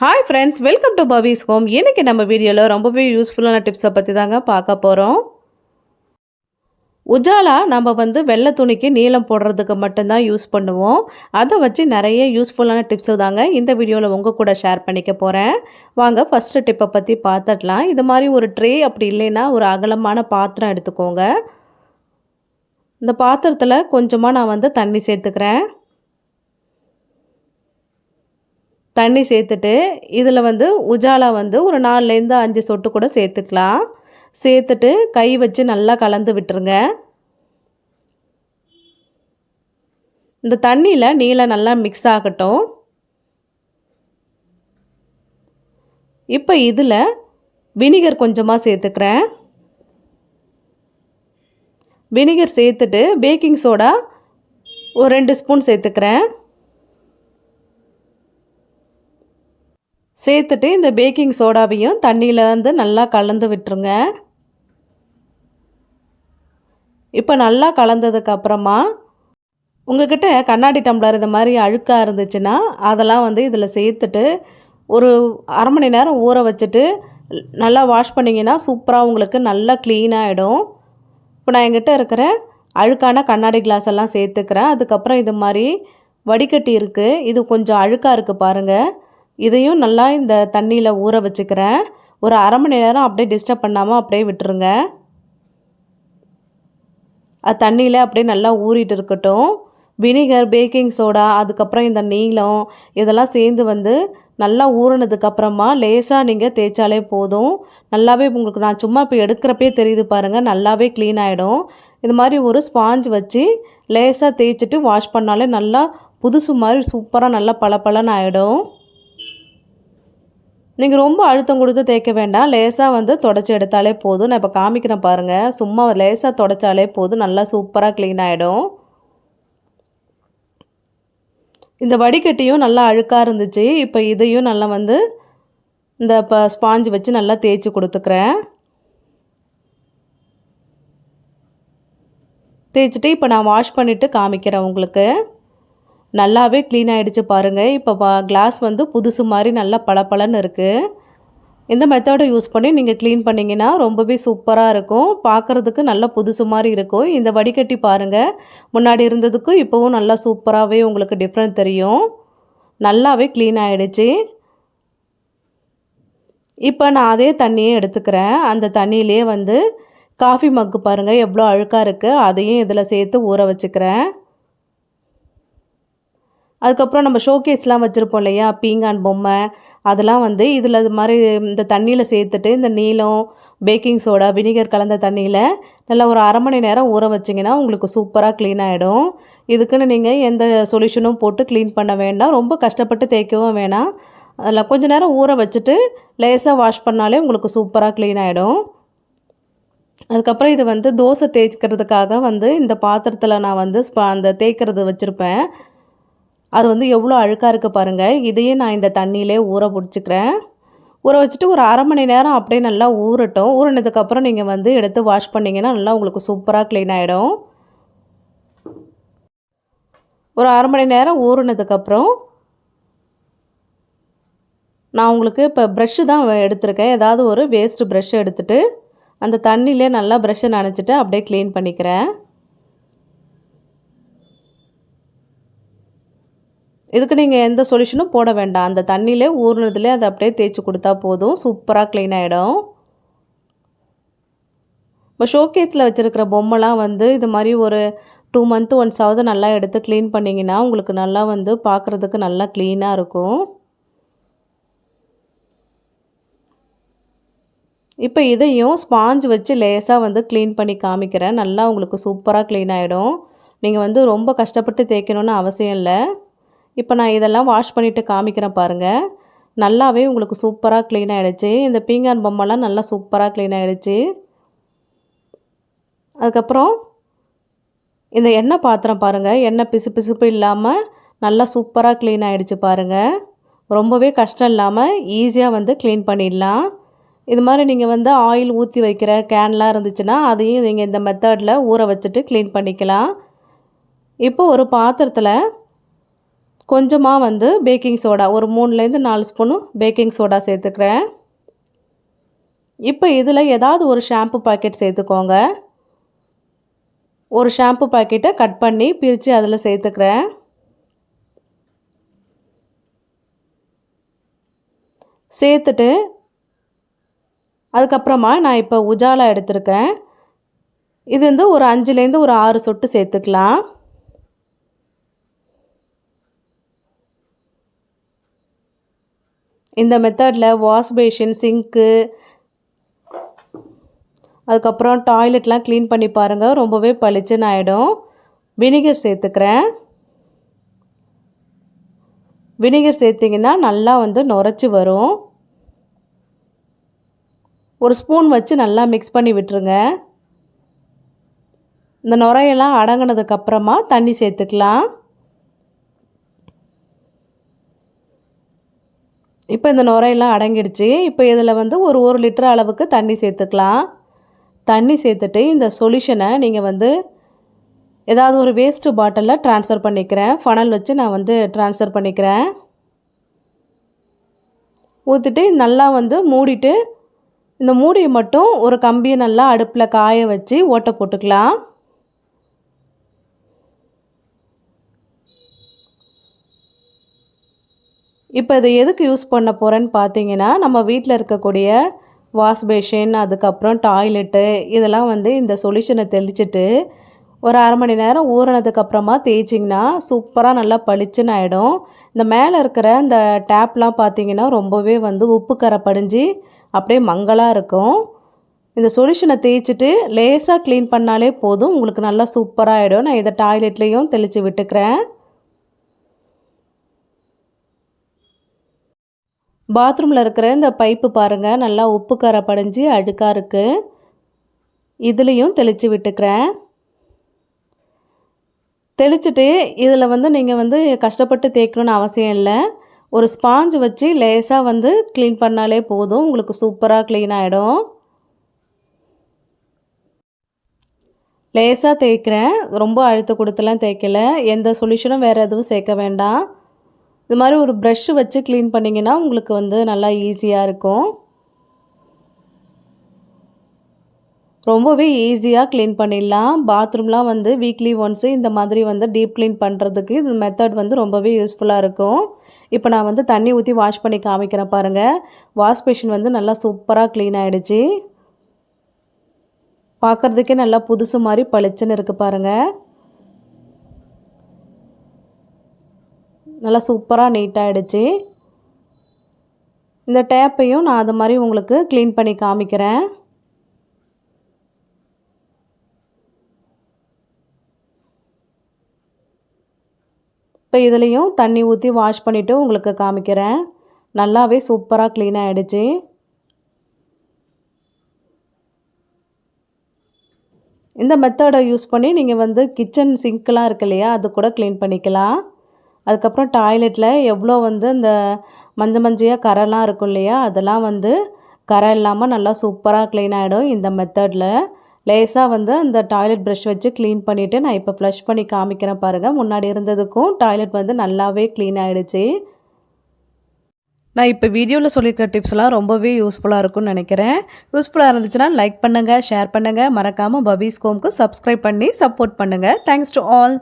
Hi friends welcome to Pavi's home இன்றைக்கி நம்ம வீடியோவில் ரொம்பவே யூஸ்ஃபுல்லான டிப்ஸை பற்றி தாங்க பார்க்க போகிறோம் உஜாலா நம்ம வந்து வெள்ளை துணிக்கு நீளம் போடுறதுக்கு மட்டும்தான் யூஸ் பண்ணுவோம். அதை வச்சு நிறைய யூஸ்ஃபுல்லான டிப்ஸு தாங்க இந்த வீடியோவில் உங்கள் கூட ஷேர் பண்ணிக்க போகிறேன் வாங்க ஃபஸ்ட்டு டிப்பை பற்றி பார்த்துடலாம். இது மாதிரி ஒரு ட்ரே அப்படி இல்லைன்னா ஒரு அகலமான பாத்திரம் எடுத்துக்கோங்க. இந்த பாத்திரத்தில் கொஞ்சமாக நான் வந்து தண்ணி சேர்த்துக்கிறேன். தண்ணி சேர்த்துட்டு இதில் வந்து உஜாலா வந்து ஒரு நாலுலேருந்து அஞ்சு சொட்டு கூட சேர்த்துக்கலாம். சேர்த்துட்டு கை வச்சு நல்லா கலந்து விட்டுருங்க. இந்த தண்ணியில் நீளம் நல்லா மிக்ஸ் ஆகட்டும். இப்போ இதில் வினிகர் கொஞ்சமாக சேர்த்துக்கிறேன். வினிகர் சேர்த்துட்டு பேக்கிங் சோடா ஒரு ரெண்டு ஸ்பூன் சேர்த்துக்கிறேன். சேர்த்துட்டு இந்த பேக்கிங் சோடாவையும் தண்ணியில் வந்து நல்லா கலந்து விட்டுருங்க. இப்போ நல்லா கலந்ததுக்கப்புறமா உங்ககிட்ட கண்ணாடி டம்ளர் இது மாதிரி அழுக்காக இருந்துச்சுன்னா அதெல்லாம் வந்து இதில் சேர்த்துட்டு ஒரு அரை மணி நேரம் ஊற வச்சுட்டு நல்லா வாஷ் பண்ணிங்கன்னா சூப்பராக உங்களுக்கு நல்லா க்ளீனாகிடும் இப்போ நான் எங்கிட்ட இருக்கிற அழுக்கான கண்ணாடி கிளாஸ் எல்லாம் சேர்த்துக்கிறேன். அதுக்கப்புறம் இது மாதிரி வடிகட்டி இருக்குது இது கொஞ்சம் அழுக்காக இருக்குது பாருங்கள் இதையும் நல்லா இந்த தண்ணியில் ஊற வச்சுக்கிறேன். ஒரு அரை மணி நேரம் அப்படியே டிஸ்டர்ப் பண்ணாமல் அப்படியே விட்டுருங்க. அது தண்ணியில் அப்படியே நல்லா ஊறிட்டு இருக்கட்டும். வினிகர் பேக்கிங் சோடா அதுக்கப்புறம் இந்த நீளம் இதெல்லாம் சேர்ந்து வந்து நல்லா ஊறினதுக்கப்புறமா லேசாக நீங்கள் தேய்ச்சாலே போதும். நல்லாவே உங்களுக்கு நான் சும்மா இப்போ எடுக்கிறப்பே தெரியுது பாருங்கள் நல்லாவே க்ளீன் ஆகிடும் இது மாதிரி ஒரு ஸ்பாஞ்ச் வச்சு லேசாக தேய்ச்சிட்டு வாஷ் பண்ணாலே நல்லா புதுசு மாதிரி சூப்பராக நல்லா பளபளன்னு ஆகிடும் நீங்கள் ரொம்ப அழுத்தம் கொடுத்து தேய்க்க வேண்டாம். லேசாக வந்து தொடச்சி எடுத்தாலே போதும். நான் இப்போ காமிக்கிறேன் பாருங்கள் சும்மா லேசாக தொடச்சாலே போதும். நல்லா சூப்பராக க்ளீன் ஆகிடும் இந்த வடிகட்டியும் நல்லா அழுக்காக இருந்துச்சு. இப்போ இதையும் நல்லா வந்து இந்த இப்போ ஸ்பாஞ்சு வச்சு நல்லா தேய்ச்சி கொடுத்துக்கிறேன். தேய்ச்சிட்டு இப்போ நான் வாஷ் பண்ணிவிட்டு காமிக்கிறேன் உங்களுக்கு. நல்லாவே க்ளீன் ஆகிடுச்சு பாருங்கள் இப்போ பா கிளாஸ் வந்து புதுசு மாதிரி நல்லா பளபளன்னு இருக்குது இந்த மெத்தடை யூஸ் பண்ணி நீங்கள் க்ளீன் பண்ணிங்கன்னா ரொம்பவே சூப்பராக இருக்கும். பார்க்குறதுக்கு நல்லா புதுசு மாதிரி இருக்கும். இந்த வடிகட்டி பாருங்கள் முன்னாடி இருந்ததுக்கும் இப்போவும் நல்லா சூப்பராகவே உங்களுக்கு டிஃப்ரெண்ட் தெரியும். நல்லாவே க்ளீன் ஆகிடுச்சு இப்போ நான் அதே தண்ணியே எடுத்துக்கிறேன். அந்த தண்ணியிலே வந்து காஃபி மக்கு பாருங்கள் எவ்வளோ அழுக்காக இருக்குது அதையும் இதில் சேர்த்து ஊற வச்சுக்கிறேன். அதுக்கப்புறம் நம்ம ஷோகேஸ்லாம் வச்சுருப்போம் இல்லையா? பீங்கான் பொம்மை. அதெல்லாம் வந்து இதில் இது மாதிரி இந்த தண்ணியில் சேர்த்துட்டு இந்த நீளம் பேக்கிங் சோடா வினிகர் கலந்த தண்ணியில் நல்லா ஒரு அரை மணி நேரம் ஊற வச்சிங்கன்னா உங்களுக்கு சூப்பராக க்ளீன் ஆகிடும் இதுக்குன்னு நீங்கள் எந்த சொல்யூஷனும் போட்டு க்ளீன் பண்ண வேண்டாம். ரொம்ப கஷ்டப்பட்டு தேய்க்கவும் வேணாம். அதில் கொஞ்சம் நேரம் ஊற வச்சுட்டு லேசாக வாஷ் பண்ணாலே உங்களுக்கு சூப்பராக க்ளீன் ஆகிடும் அதுக்கப்புறம் இது வந்து தோசை தேய்க்கிறதுக்காக வந்து இந்த பாத்திரத்தில் நான் வந்து அந்த தேய்க்கிறது வச்சுருப்பேன். அது வந்து எவ்வளோ அழுக்காக இருக்குது பாருங்கள் இதையும் நான் இந்த தண்ணியிலே ஊற பிடிச்சிக்கிறேன். ஊற வச்சுட்டு ஒரு அரை மணி நேரம் அப்படியே நல்லா ஊறட்டும். ஊறினதுக்கப்புறம் நீங்கள் வந்து எடுத்து வாஷ் பண்ணிங்கன்னா நல்லா உங்களுக்கு சூப்பராக க்ளீன் ஆகிடும் ஒரு அரை மணி நேரம் ஊறினதுக்கப்புறம் நான் உங்களுக்கு இப்போ ப்ரெஷ்ஷு தான் எடுத்திருக்கேன். ஏதாவது ஒரு வேஸ்ட்டு ப்ரெஷ்ஷை எடுத்துகிட்டு அந்த தண்ணியிலே நல்லா ப்ரெஷ்ஷை நனைச்சிட்டு அப்படியே க்ளீன் பண்ணிக்கிறேன். இதுக்கு நீங்கள் எந்த சொல்யூஷனும் போட வேண்டாம். அந்த தண்ணியிலே ஊறுனதுலே அதை அப்படியே தேய்ச்சி கொடுத்தா போதும். சூப்பராக க்ளீன் ஆகிடும் இப்போ ஷோகேஸில் வச்சுருக்கிற பொம்மைலாம் வந்து இது மாதிரி ஒரு டூ மந்த் ஒன்ஸாவது நல்லா எடுத்து க்ளீன் பண்ணிங்கன்னா உங்களுக்கு நல்லா வந்து பார்க்குறதுக்கு நல்லா க்ளீனாக இருக்கும். இப்போ இதையும் ஸ்பாஞ்ச் வச்சு லேசாக வந்து க்ளீன் பண்ணி காமிக்கிறேன். நல்லா உங்களுக்கு சூப்பராக க்ளீன் ஆகிடும் நீங்கள் வந்து ரொம்ப கஷ்டப்பட்டு தேய்க்கணுன்னு அவசியம் இல்லை. இப்போ நான் இதெல்லாம் வாஷ் பண்ணிவிட்டு காமிக்கிறேன் பாருங்கள் நல்லாவே உங்களுக்கு சூப்பராக க்ளீன் ஆகிடுச்சு இந்த பீங்கான் பொம்மைலாம் நல்லா சூப்பராக க்ளீன் ஆகிடுச்சு அதுக்கப்புறம் இந்த எண்ணெய் பாத்திரம் பாருங்கள் எண்ணெய் பிசு பிசுப்பு இல்லாமல் நல்லா சூப்பராக க்ளீன் ஆகிடுச்சு பாருங்கள் ரொம்பவே கஷ்டம் இல்லாமல் ஈஸியாக வந்து க்ளீன் பண்ணிடலாம். இது மாதிரி நீங்கள் வந்து ஆயில் ஊற்றி வைக்கிற கேன்லாம் இருந்துச்சுன்னா அதையும் நீங்கள் இந்த மெத்தடில் ஊற வச்சுட்டு க்ளீன் பண்ணிக்கலாம். இப்போ ஒரு பாத்திரத்தில் கொஞ்சமாக வந்து பேக்கிங் சோடா ஒரு மூணுலேருந்து நாலு ஸ்பூனு பேக்கிங் சோடா சேர்த்துக்கிறேன். இப்போ இதில் ஏதாவது ஒரு ஷாம்பு பாக்கெட் சேர்த்துக்கோங்க. ஒரு ஷாம்பு பாக்கெட்டை கட் பண்ணி பிரித்து அதில் சேர்த்துக்கிறேன். சேர்த்துட்டு அதுக்கப்புறமா நான் இப்போ உஜாலா எடுத்திருக்கேன். இது வந்து ஒரு அஞ்சுலேருந்து ஒரு ஆறு சொட்டு சேர்த்துக்கலாம். இந்த மெத்தடில் வாஷ் பேஷின் சிங்க்கு அதுக்கப்புறம் டாய்லெட்லாம் க்ளீன் பண்ணி பாருங்கள் ரொம்பவே பளிச்சுன்னு ஆகிடும் வினிகர் சேர்த்துக்கிறேன். வினிகர் சேர்த்திங்கன்னா நல்லா வந்து நுரைச்சி வரும். ஒரு ஸ்பூன் வச்சு நல்லா மிக்ஸ் பண்ணி விட்டுருங்க. இந்த நுரையெல்லாம் அடங்கினதுக்கப்புறமா தண்ணி சேர்த்துக்கலாம். இப்போ இந்த நுரையெல்லாம் அடங்கிடுச்சு. இப்போ இதில் வந்து ஒரு ஒரு லிட்டர் அளவுக்கு தண்ணி சேர்த்துக்கலாம். தண்ணி சேர்த்துட்டு இந்த சொல்யூஷனை நீங்கள் வந்து ஏதாவது ஒரு வேஸ்ட்டு பாட்டிலில் ட்ரான்ஸ்ஃபர் பண்ணிக்கிறேன். ஃபனல் வச்சு நான் வந்து ட்ரான்ஸ்ஃபர் பண்ணிக்கிறேன். ஊற்றிட்டு நல்லா வந்து மூடிட்டு இந்த மூடியை மட்டும் ஒரு கம்பியை நல்லா அடுப்பில் காய வச்சு ஓட்டை போட்டுக்கலாம். இப்போ இதை எதுக்கு யூஸ் பண்ண போகிறேன்னு பார்த்தீங்கன்னா நம்ம வீட்டில் இருக்கக்கூடிய வாஷ் பேஷின் அதுக்கப்புறம் டாய்லெட்டு இதெல்லாம் வந்து இந்த சொல்யூஷனை தெளிச்சிட்டு ஒரு அரை மணி நேரம் ஊறினதுக்கப்புறமா தேய்ச்சிங்கன்னா சூப்பராக நல்லா பளிச்சுன்னு ஆகிடும் இந்த மேலே இருக்கிற இந்த டேப்லாம் பார்த்தீங்கன்னா ரொம்பவே வந்து உப்பு கரை படிஞ்சு அப்படியே மங்கலாக இருக்கும். இந்த சொல்யூஷனை தேய்ச்சிட்டு லேசாக க்ளீன் பண்ணாலே போதும். உங்களுக்கு நல்லா சூப்பராக ஆகிடும் நான் இதை டாய்லெட்லேயும் தெளித்து விட்டுக்கிறேன். பாத்ரூமில் இருக்கிற இந்த பைப்பு பாருங்கள் நல்லா உப்பு கரை படைஞ்சு அழுக்காக இருக்குது இதுலேயும் தெளித்து விட்டுக்கிறேன். தெளிச்சுட்டு இதில் வந்து நீங்கள் வந்து கஷ்டப்பட்டு தேய்க்கணுன்னு அவசியம் இல்லை. ஒரு ஸ்பாஞ்சு வச்சு லேசாக வந்து க்ளீன் பண்ணாலே போதும் உங்களுக்கு சூப்பராக க்ளீன் ஆகிடும் லேசாக தேய்க்கிறேன். ரொம்ப அழுத்த கொடுத்துலாம் தேய்க்கல. எந்த சொல்யூஷனும் வேறு எதுவும் சேர்க்க வேண்டாம். இது மாதிரி ஒரு ப்ரஷ்ஷு வச்சு க்ளீன் பண்ணிங்கன்னா உங்களுக்கு வந்து நல்லா ஈஸியாக இருக்கும். ரொம்பவே ஈஸியாக க்ளீன் பண்ணிடலாம். பாத்ரூம்லாம் வந்து வீக்லி ஒன்ஸு இந்த மாதிரி வந்து டீப் க்ளீன் பண்ணுறதுக்கு இந்த மெத்தட் வந்து ரொம்பவே யூஸ்ஃபுல்லாக இருக்கும். இப்போ நான் வந்து தண்ணி ஊற்றி வாஷ் பண்ணி காமிக்கிறேன் பாருங்கள் வாஷ் பேஷன் வந்து நல்லா சூப்பராக க்ளீன் ஆகிடுச்சி பார்க்குறதுக்கே நல்லா புதுசு மாதிரி பளிச்சுன்னு இருக்குது பாருங்கள் நல்லா சூப்பராக நீட்டாகிடுச்சு இந்த டேப்பையும் நான் அது மாதிரி உங்களுக்கு க்ளீன் பண்ணி காமிக்கிறேன். இப்போ இதுலேயும் தண்ணி ஊற்றி வாஷ் பண்ணிவிட்டு உங்களுக்கு காமிக்கிறேன். நல்லாவே சூப்பராக க்ளீன் ஆகிடுச்சு இந்த மெத்தடை யூஸ் பண்ணி நீங்கள் வந்து கிச்சன் சிங்க்லாம் இருக்கு இல்லையா அது கூட க்ளீன் பண்ணிக்கலாம். அதுக்கப்புறம் டாய்லெட்டில் எவ்வளோ வந்து இந்த மஞ்சள் மஞ்சையாக கரைலாம் இருக்கும் இல்லையா அதெல்லாம் வந்து கரை இல்லாமல் நல்லா சூப்பராக க்ளீன் ஆகிடும் இந்த மெத்தடில் லேசாக வந்து அந்த டாய்லெட் ப்ரஷ் வச்சு க்ளீன் பண்ணிவிட்டு நான் இப்போ ஃப்ளஷ் பண்ணி காமிக்கிறேன் பாருங்கள் முன்னாடி இருந்ததுக்கும் டாய்லெட் வந்து நல்லாவே க்ளீன் ஆகிடுச்சு நான் இப்போ வீடியோவில் சொல்லியிருக்கிற டிப்ஸ்லாம் ரொம்பவே யூஸ்ஃபுல்லாக இருக்கும்னு நினைக்கிறேன். யூஸ்ஃபுல்லாக இருந்துச்சுன்னா லைக் பண்ணுங்கள் ஷேர் பண்ணுங்கள் மறக்காமல் பபீஸ் கோம்க்கு சப்ஸ்கிரைப் பண்ணி சப்போர்ட் பண்ணுங்கள் தேங்க்ஸ் டு ஆல்